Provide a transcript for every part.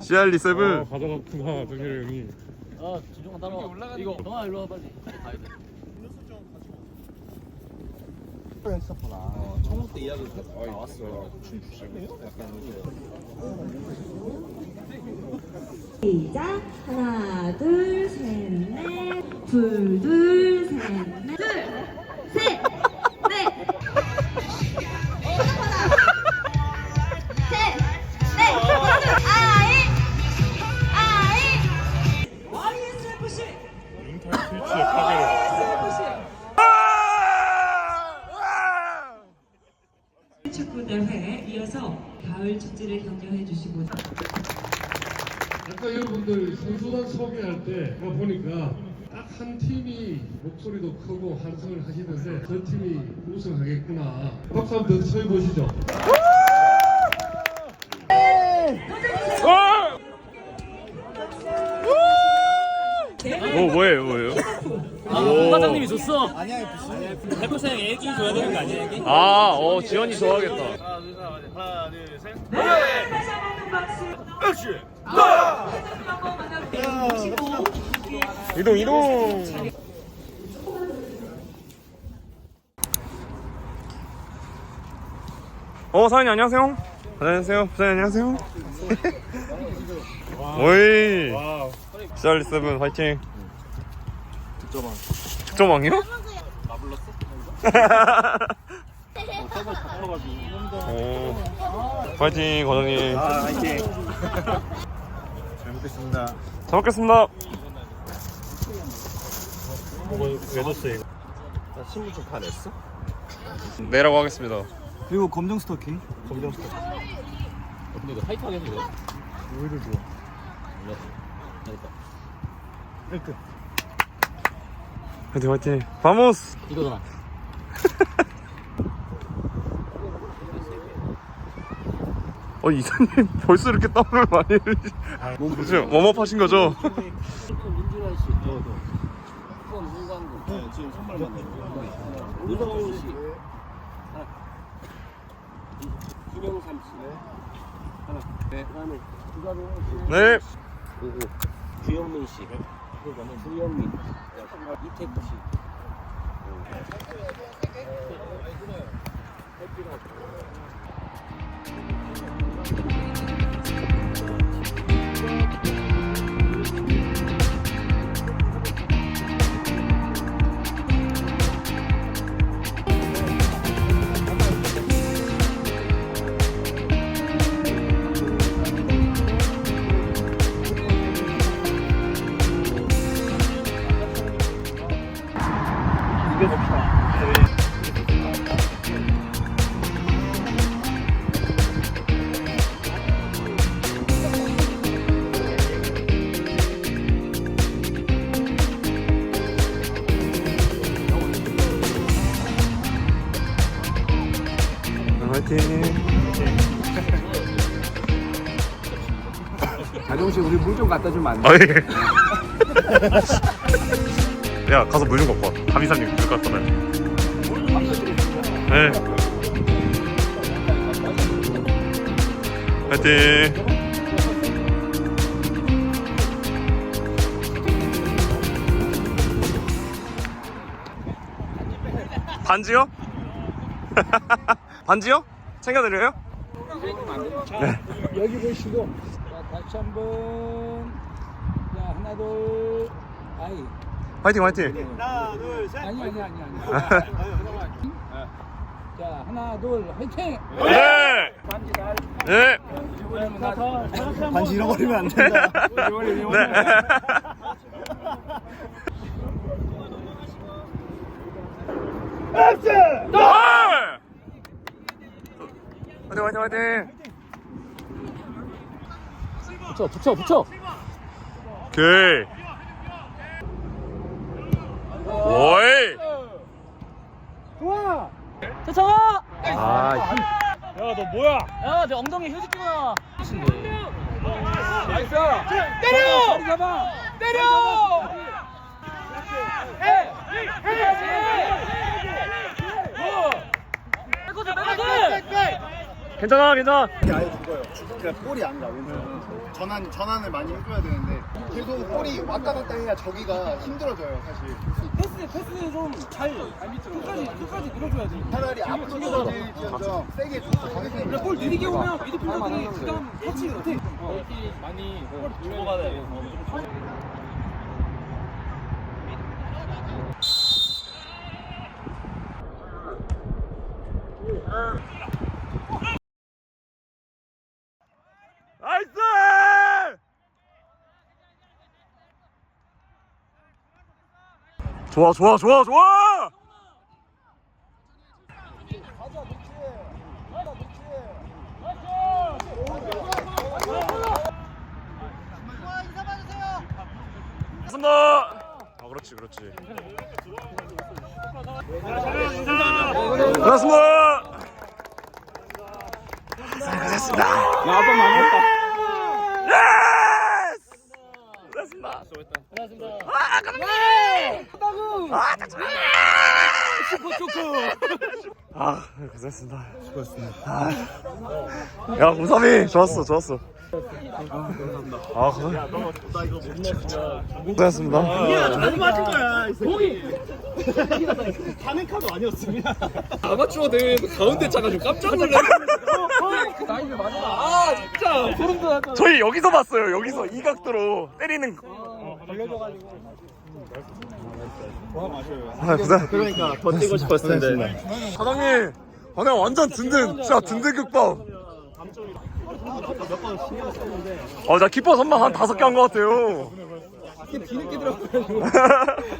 CR리 어, 세븐. 가져갔구나 정렬 형이. 아 진종아 따라와. 이거 동아 일로 와 빨리 청국 때 이야기 나왔어. 시작. 하나 둘 셋 넷. 둘 둘 셋 넷. 둘 축구 대회에 이어서 가을 축제를 격려해 주시고 아까 여러분들 선수단 소개할 때 제가 보니까 딱 한 팀이 목소리도 크고 환성을 하시는데 저 팀이 우승하겠구나. 박수 한번 더 쳐보시죠 뭐예요 뭐예요? 아 부과장님이 줬어? 백호생 애기 줘야 되는 거 아니야, 애기? 아 어 지원이 좋아하겠다. 하나, 둘, 셋. 하나, 둘, 셋. 이동 이동! 어 사장님 안녕하세요. 안녕하세요. 사장님 안녕하세요. 오이. CR리 세븐 화이팅 득점왕 득점왕이요? 나 불렀어? 오 화이팅 과장님 아, 화이팅. 잘 먹겠습니다. 잘 먹겠습니다 왜 줬어요 이거 나 신분증 다 냈어? 내라고 하겠습니다 그리고 검정 스토킹. 검정 스토킹. 근데 이거 타이트하게 했는데 오히려 좋아. 이렇게. 화이팅 화이팅. 바모스! 이거잖아. 어 이사님 벌써 이렇게 땀을 많이 흘리 지금 웜업 하신 거죠? 민준환 씨 후원 문광구 네, 지금 선물 만나요. 우성훈 씨 하나 김영삼 씨 하나 네. 그다음에 네 그리고 주영민 씨 그다음에 주영민 이태구 씨 화이팅 자동식 우리 물 좀 갖다 주면 안 돼? 아 예. 야 가서 물 좀 갖고 와 감이사님 물 갖다 놔요 네 화이팅 반지요? 반지요? 챙겨드려요? 여기 보시고 자, 다시 한번 자 하나 둘 아이 화이팅 화이팅 하나, 둘, 셋. 아니 아니 아니 아니 자 하나 둘 화이팅 네! 네! 반지 잃어버리면 안 된다. 네. 화이팅 화이팅 화이팅 붙여 붙여 붙여 오케이 오이 세창아 아 야너 뭐야 야내 엉덩이 휴지 끼고 나와 나이스 때려 다리 잡아 때려 백호들 괜찮아 괜찮아 이게 아예 죽어요. 그러니까 볼이 안 가. 왼쪽. 전환 전환을 많이 해줘야 되는데 계속 볼이 왔다 갔다 해야 저기가 힘들어져요 사실. 패스 패스 좀잘 끝까지 끝까지 밀어줘야 돼. 차라리 앞으로 던질지언정 세게 줘. 그래 볼 느리게 오면 미드필더들이 그다음 터치 못해. 많이 죽어가야 돼. 나이스 좋아 좋아 좋아 좋아. 아 그렇지 그렇지. 고맙습니다. 고생하셨습니다. 나 아빠 망했다. 예스! 고맙습니다. 아, 아, 고생했습니다. 수고했습니다. 아, 야, 곰삼이 좋았어, 좋았어. 아, 고생. 고생했습니다. 너무 맞은 거야. 공이 가는 카드 아니었으면. 아마추어 대회에서 가운데 차가지고 깜짝 놀랐어. 나이스 맞아. 아 진짜 소름 돋았어. 저희 여기서 봤어요. 여기서 이 각도로 때리는 거. 아, 고생. 그러니까 더 뛰고 싶었을 텐데. 사장님, 아, 나 완전 든든, 진짜 든든 국밥. 어, 나 키퍼 선방 한 다섯 개 한 것 같아요. 뒤늦게 들어가지고.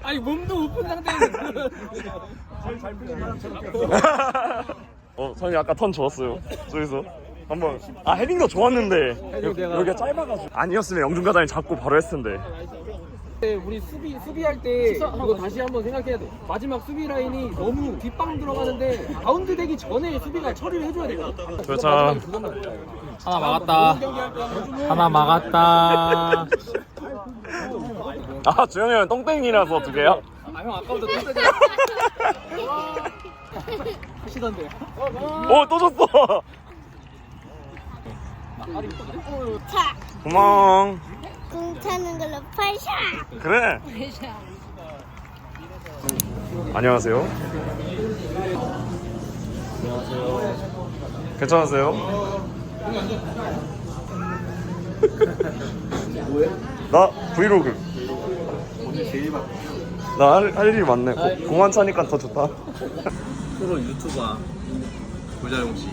아니 몸도 오픈 상태인데. 어, 저는 아까 턴 좋았어요. 저기서. 한번. 아, 헤딩도 좋았는데. 여, 여기가 짧아가지고. 아니었으면 영준과장이 잡고 바로 했을 텐데. 우리 수비 수비할 때 이거 다시 한번 생각해야 돼. 마지막 수비 라인이 너무 뒷방 들어가는데 바운드 되기 전에 수비가 처리를 해줘야 돼. 그렇죠. 하나 막았다. 하나 막았다. 아, 주영이 형 똥땡이라서 두 개요? 아형 아까부터 떴잖아. 하시던데. 어, 또 줬어. 고마워. 공 차는 걸로 팔샤. 그래. 안녕하세요. 괜찮으세요? 나 브이로그. 나할 일이 많네. 고- 공안 차니까 더 좋다. 프로 유튜버 고자용 씨.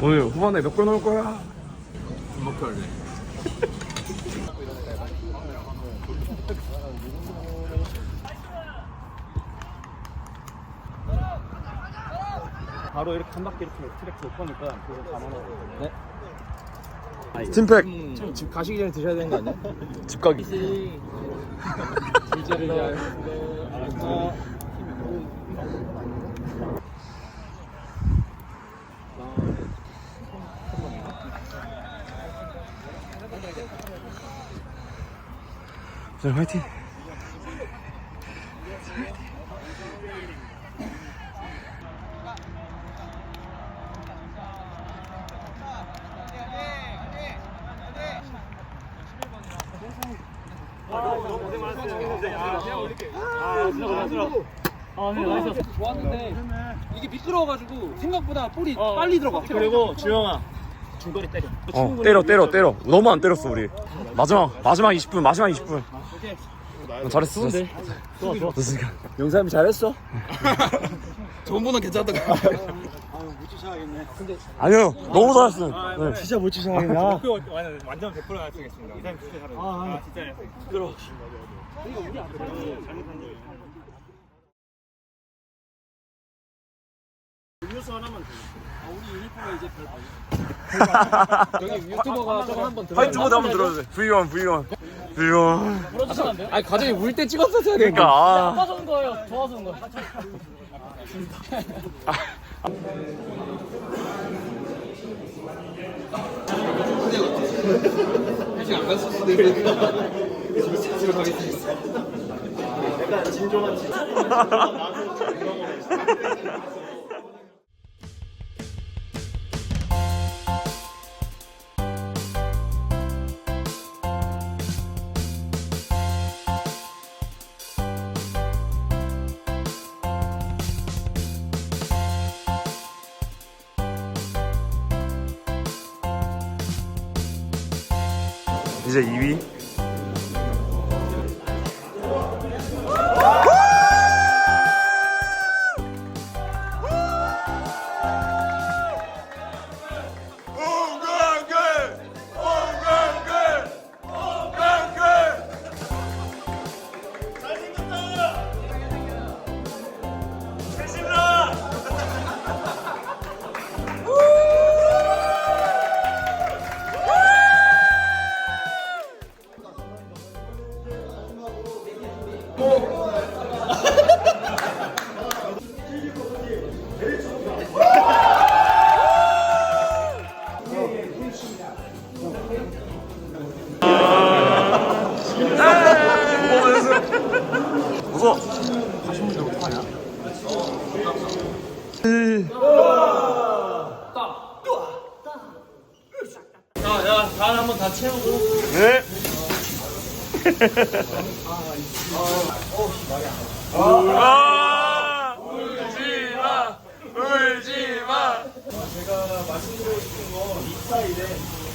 오늘 후반에 몇 골 넣을 거야? 목표를. 바로 이렇게 한 바퀴 이렇게 트랙 못 보니까 그거 감안하고. 네. 팀팩 집 가시기 전에 드셔야 되는 거 아니야? 집 가기. 위하여. 자, 화이팅. 좋았는데 이게 미끄러워가지고 생각보다 볼이 빨리 들어가. 그리고 주영아 중거리 때려. 어, 때려, 때려, 때려. 너무 안 때렸어, 우리. 마지막, 마지막 20분, 마지막 20분. 어, 잘했어. 잘했어. 좋아, 좋아. 됐으니까. 영삼이 잘했어. 저번보다 괜찮았던 것 같아. 아니요, 너무 잘했어. 네. 진짜 못 치사하겠냐? 완전 100% 약속했습니다. 이사님 진짜 잘하고. 아, 진짜 여기 유튜버가 저거 한번 들어. 화이트 보드 한번 들어주세요. V1, V1. V1. 아니 가정이 울 때 찍었었어야 돼. 그러니까, 아. 좋아서 온 거예요. 좋아서 온 거. 사실 안 있으니까 집에 가겠습니다. 약간 진정한 진. 이제 2위. 네. 아, 울지 마, 울지 마. 제가 말씀드리고 싶은 건이 스타일의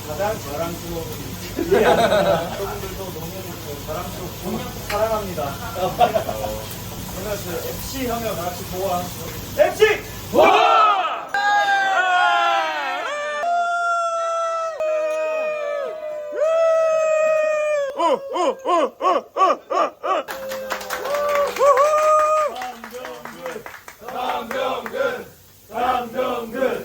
가장 자랑스러운 여러분들도 너무 자랑스럽고 사랑합니다. 제가 그 FC 다 같이 보아 FC 와!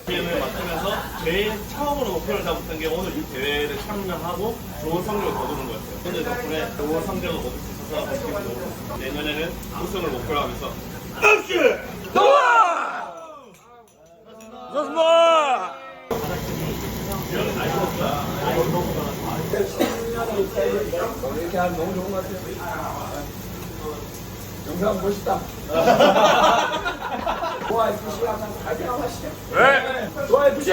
게임을 맡으면서 제일 처음으로 목표를 잡았던 게 오늘 이 대회를 참여하고 좋은 성적을 거두는 거였어요. 오늘 덕분에 좋은 성적을 거둘 수 있어서 기분이 너무 좋습니다. 내년에는 우승을 목표로 하면서 좋습니다. 이렇게 하면 너무 좋은 것 같아요. 영상 멋있다. 좋아 FC 항상 파이팅 하시죠. 네. 좋아 FC.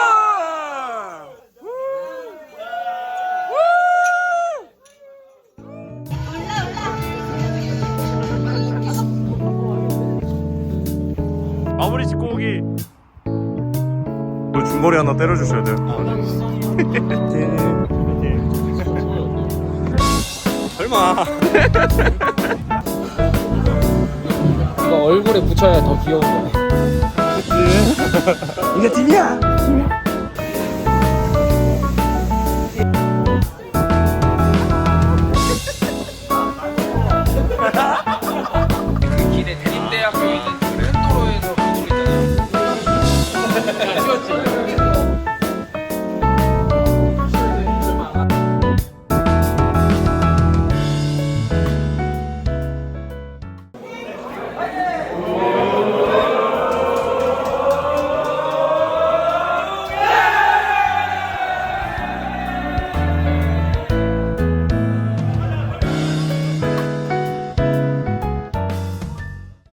중거리 하나 때려주셔야 돼요. 설마. 이거 얼굴에 붙여야 더 귀여운 거야. 이게 팀이야.